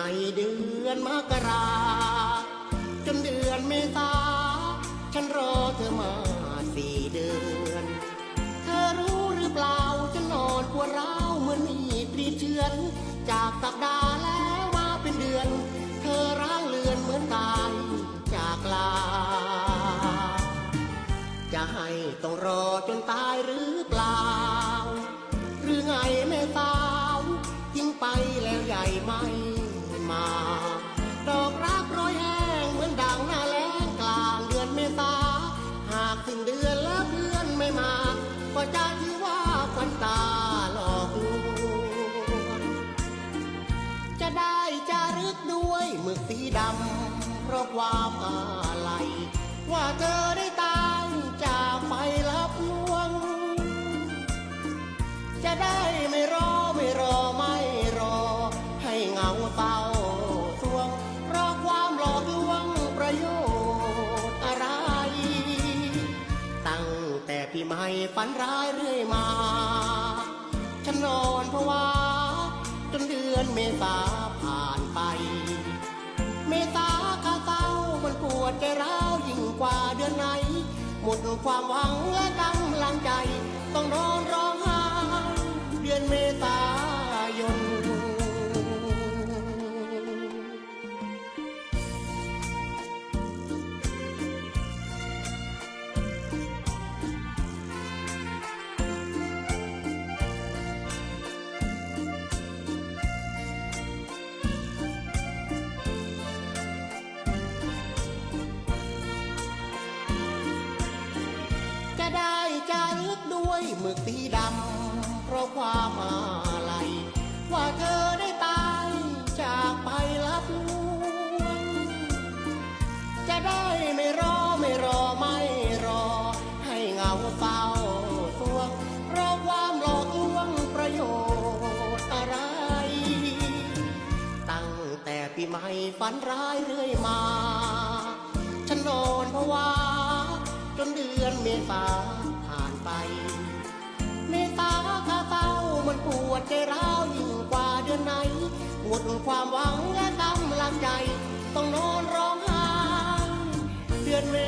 ไม่เดือนมกรา จนเดือนเมษา ฉันรอเธอมาสี่เดือน เธอรู้หรือเปล่าจะนอนปวดร้าวเหมือนมีปรีเชือน จากสัปดาห์แล้วมาเป็นเดือน เธอร้างเลือนเหมือนตายจากลา จะให้ต้องรอจนตายหรือ ก็จะที่ว่าควันตาหลอกลวงจะได้จารึกด้วยหมึกสีดำ เพราะความอาลัย ว่าเธอได้ตายจากไปลับลวง จะได้ไม่ ไม่ฝันร้ายเรื่อยมา ฉันนอนเพราะว่าจนเดือนเมษาผ่านไป เมษาคาเศร้ามันปวดใจร้าวยิ่งกว่าเดือนไหน หมดความหวังและกำลังใจ ได้จารึกด้วยหมึกสีดำ เพราะความอาลัยว่าเธอได้ตายจากไปลับลวงจะได้ไม่รอไม่รอไม่รอ ให้เงาเฝ้าสวงเพราะความหลอกลวงประโยชน์อะไร ตั้งแต่ปีใหม่ฝันร้ายเรื่อยมา ฉันนอนเพราะว่าจนเดือนเมษา วใจร้าวยิ่งกว่าเดือนไหนหมดความหวังและกำลังใจ ต้องนอนร้องไห้เดือนเม